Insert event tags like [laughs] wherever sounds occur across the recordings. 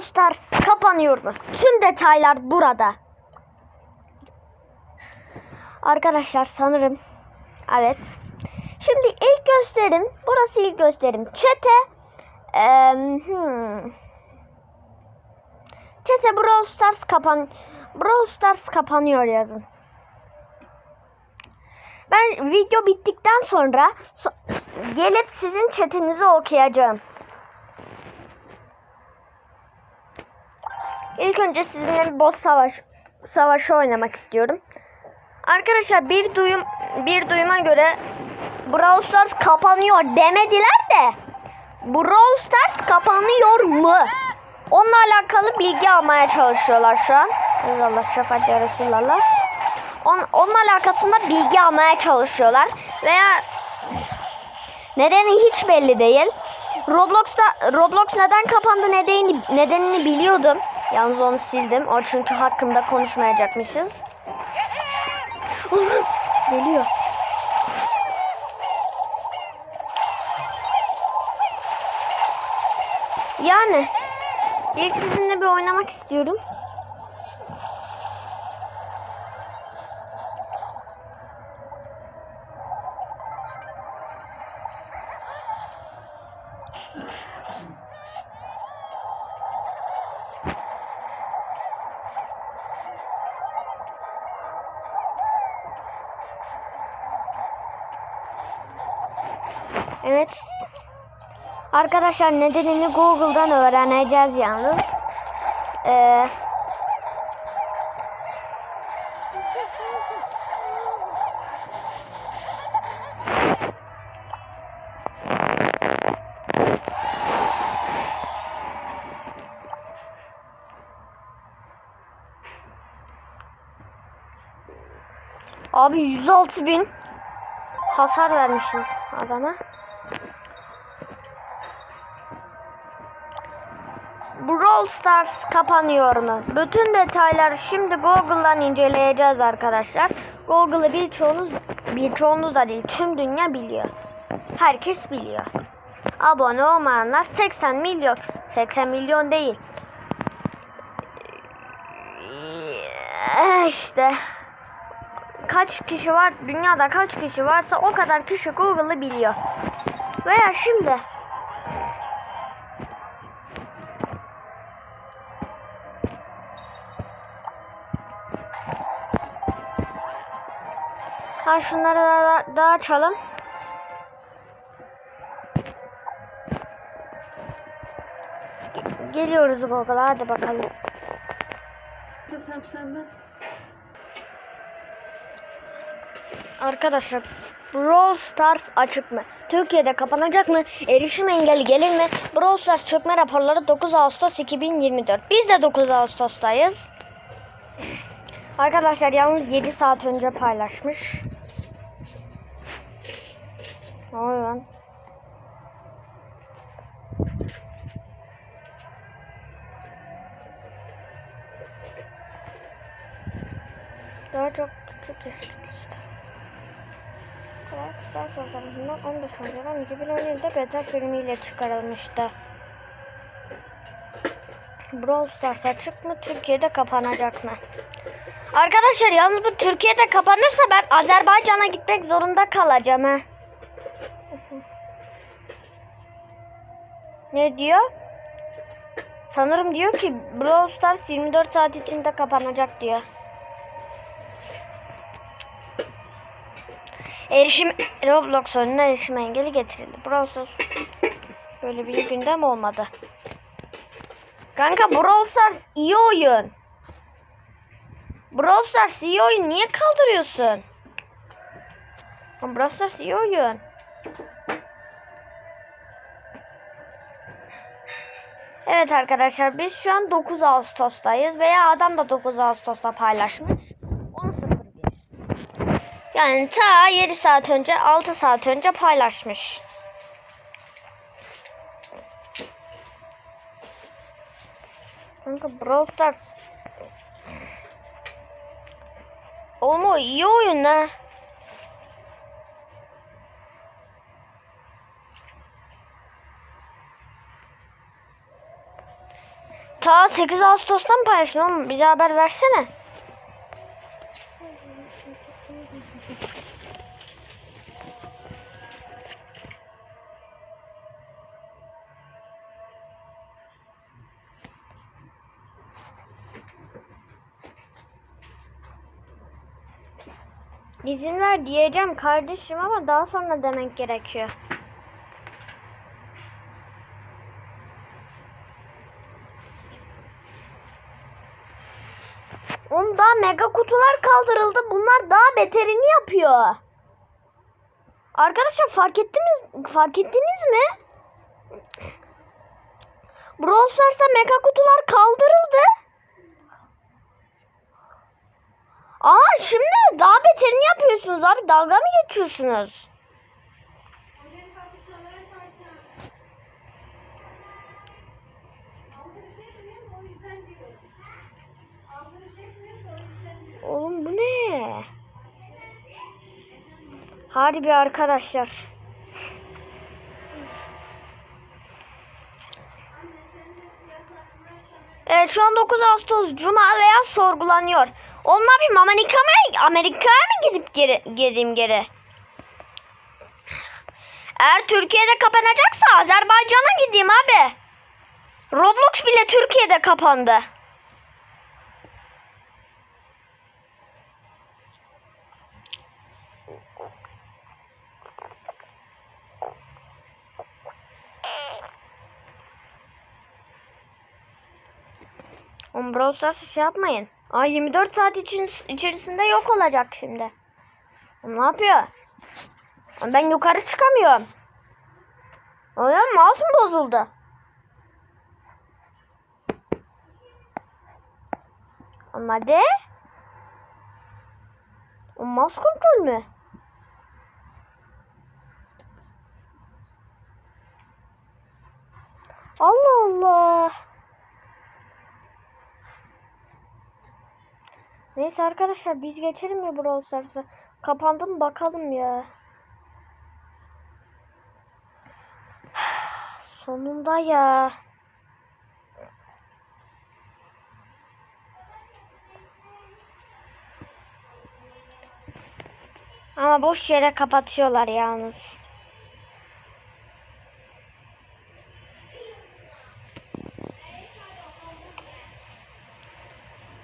Brawl Stars kapanıyor mu? Tüm detaylar burada. Arkadaşlar sanırım evet. Şimdi ilk gösterim. Burası ilk gösterim. Çete eee, hmm. Çete Brawl Stars kapan Brawl Stars kapanıyor yazın. Ben video bittikten sonra so- gelip sizin chatinizi okuyacağım. İlk önce sizinle bir boss savaş savaşı oynamak istiyorum. Arkadaşlar bir duyum bir duyuma göre Brawl Stars kapanıyor demediler de Brawl Stars kapanıyor mu? Onunla alakalı bilgi almaya çalışıyorlar şu an. Allah şefaat ya Resulallah. On, onun alakasında bilgi almaya çalışıyorlar. Veya nedeni hiç belli değil. Roblox'ta Roblox neden kapandı nedenini, nedenini biliyordum. Yalnız onu sildim. O çünkü hakkında konuşmayacakmışız. Allah'ım, Geliyor. Yani ilk sizinle bir oynamak istiyorum. Evet. Arkadaşlar nedenini Google'dan öğreneceğiz yalnız. Ee, Abi 106 bin hasar vermişiz adama. Brawl Stars kapanıyor mu? Bütün detayları şimdi Google'dan inceleyeceğiz arkadaşlar. Google'ı birçoğunuz, birçoğunuz da değil tüm dünya biliyor. Herkes biliyor. Abone olmayanlar 80 milyon. 80 milyon değil. Ee, İşte kaç kişi var dünyada kaç kişi varsa o kadar kişi Google'ı biliyor. Veya şimdi Ha şunları da, da açalım. Ge- Geliyoruz Google'a hadi bakalım. Arkadaşlar Brawl Stars açık mı? Türkiye'de kapanacak mı? Erişim engeli gelir mi? Brawl Stars çökme raporları 9 Ağustos 2024. Biz de 9 Ağustos'tayız. Arkadaşlar yalnız 7 saat önce paylaşmış. Oluyor lan? Daha çok küçük yaşlı kişiler. Ders tarafından 15 Haziran 2017'de beta filmiyle çıkarılmıştı. Brawl Stars açık mı? Türkiye'de kapanacak mı? Arkadaşlar yalnız bu Türkiye'de kapanırsa ben Azerbaycan'a gitmek zorunda kalacağım ha. Ne diyor? Sanırım diyor ki Brawl Stars 24 saat içinde kapanacak diyor. Erişim Roblox oyununa erişim engeli getirildi. Brawl Stars böyle bir gündem olmadı. Kanka Brawl Stars iyi oyun. Brawl Stars iyi oyun. Niye kaldırıyorsun? Brawl Stars iyi oyun. Evet arkadaşlar biz şu an 9 Ağustos'tayız veya adam da 9 Ağustos'ta paylaşmış. 10.01 Yani ta 7 saat önce 6 saat önce paylaşmış. Kanka Brawl Stars Oğlum o iyi oyun ha. Ta 8 Ağustos'tan mı paylaştın oğlum? Bize haber versene. İzin ver diyeceğim kardeşim ama daha sonra demek gerekiyor. Oğlum daha mega kutular kaldırıldı. Bunlar daha beterini yapıyor. Arkadaşlar fark ettiniz fark ettiniz mi? Brawl Stars'ta mega kutular kaldırıldı. Aa şimdi daha beterini yapıyorsunuz abi. Dalga mı geçiyorsunuz? Oğlum bu ne? Harbi arkadaşlar. Evet şu an 9 Ağustos Cuma veya sorgulanıyor. Oğlum ne yapayım Amerika'ya Amerika'ya mı gidip geri, geleyim geri? Eğer Türkiye'de kapanacaksa Azerbaycan'a gideyim abi. Roblox bile Türkiye'de kapandı. Oğlum Brawl Stars'ı şey yapmayın. Aa 24 saat için, içerisinde yok olacak şimdi. Ne yapıyor? Ben yukarı çıkamıyorum. Oğlum mouse'um bozuldu. Oğlum hadi. O mouse kontrol mü? Allah Allah. Neyse arkadaşlar biz geçelim ya Brawl Stars'a. Kapandı mı bakalım ya. [sighs] Sonunda ya. Ama boş yere kapatıyorlar yalnız.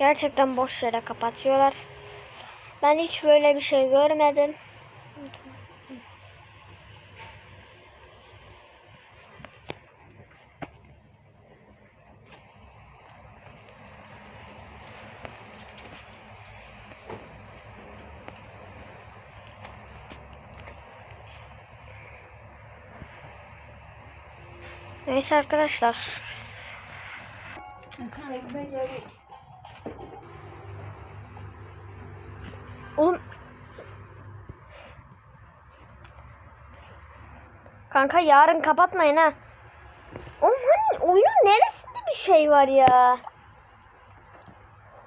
Gerçekten boş yere kapatıyorlar. Ben hiç böyle bir şey görmedim. Neyse arkadaşlar. Kanka yarın kapatmayın ha. Oğlum hani oyunun neresinde bir şey var ya?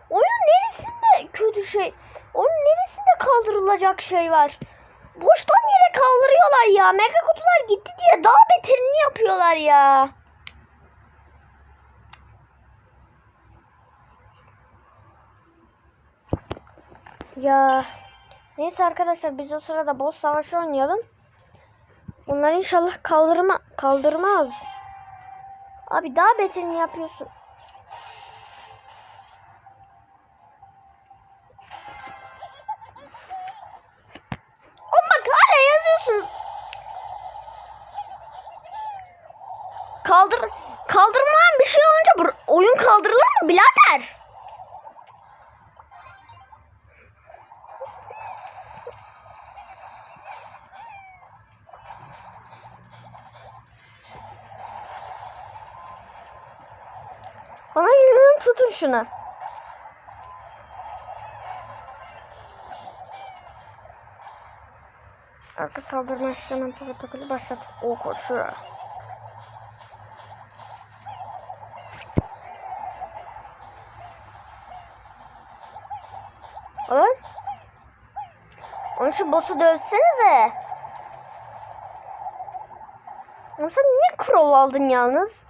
Oyunun neresinde kötü şey? Oyunun neresinde kaldırılacak şey var? Boştan yere kaldırıyorlar ya. Mega kutular gitti diye daha beterini yapıyorlar ya. Ya neyse arkadaşlar biz o sırada boss savaşı oynayalım. Bunlar inşallah kaldırma kaldırmaz. Abi daha beterini yapıyorsun. O bak hala yazıyorsunuz. Kaldır kaldırmayan bir şey olunca oyun kaldırılır mı birader? Bana yürüyün tutun şunu. Arka saldırma işlemi protokolü başlat. O koşuyor. Oğlum. Onu şu boss'u dövsenize. Oğlum sen niye crow aldın yalnız?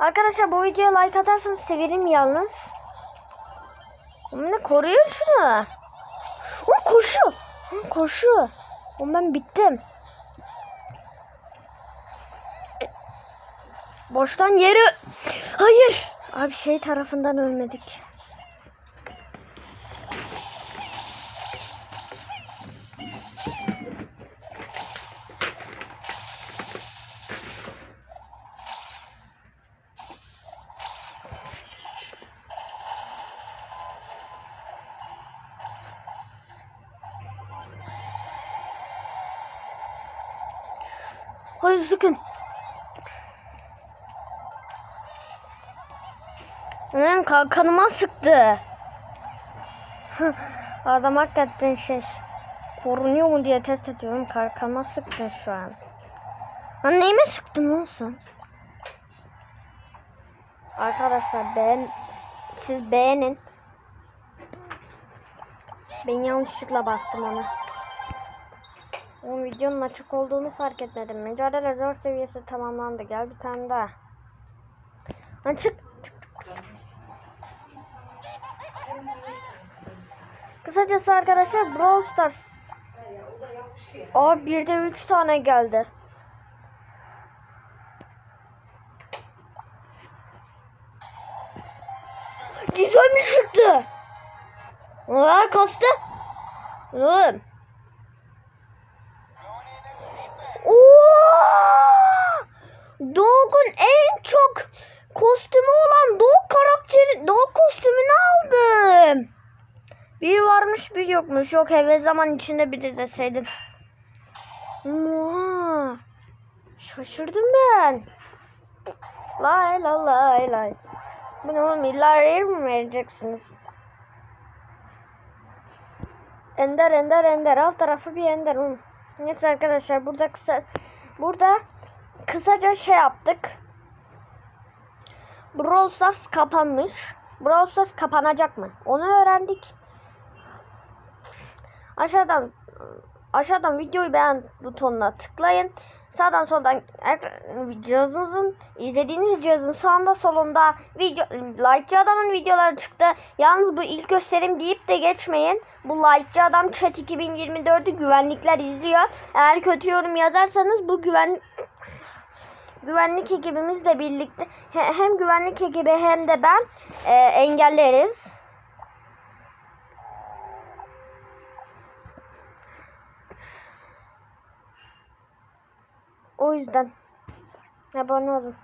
Arkadaşlar bu videoya like atarsanız sevinirim yalnız. Ne koruyor şunu. O koşuyor. Hı, Koşuyor. Oğlum ben bittim. Boştan yeri. Hayır. Abi şey tarafından ölmedik. Hayır sıkın. Benim kalkanıma sıktı. [laughs] Adam hakikaten şey korunuyor mu diye test ediyorum. Kalkanıma sıktın şu an. Lan neyime sıktın lan sen? Arkadaşlar beğen siz beğenin. Ben yanlışlıkla bastım onu. O videonun açık olduğunu fark etmedim. Mücadele zor seviyesi tamamlandı. Gel bir tane daha. Lan çık. çık, çık. Kısacası arkadaşlar Brawl Stars. Aa bir de 3 tane geldi. Gizemli çıktı. Aa kastı. Oğlum. Dog'un en çok kostümü olan Dog karakteri, Dog kostümünü aldım. Bir varmış bir yokmuş. Yok evet zaman içinde biri deseydim. Oha! Şaşırdım ben. Lay la lay lay. Bu ne oğlum illa rare mi vereceksiniz? Ender ender ender alt tarafı bir ender. Neyse arkadaşlar burada kısa burada kısaca şey yaptık. Brawl Stars kapanmış. Brawl Stars kapanacak mı? Onu öğrendik. Aşağıdan aşağıdan videoyu beğen butonuna tıklayın. Sağdan soldan cihazınızın izlediğiniz cihazın sağında solunda video like'cı adamın videoları çıktı. Yalnız bu ilk gösterim deyip de geçmeyin. Bu like'cı adam chat 2024'ü güvenlikler izliyor. Eğer kötü yorum yazarsanız bu güven güvenlik ekibimizle birlikte he- hem güvenlik ekibi hem de ben e, engelleriz. O yüzden abone olun.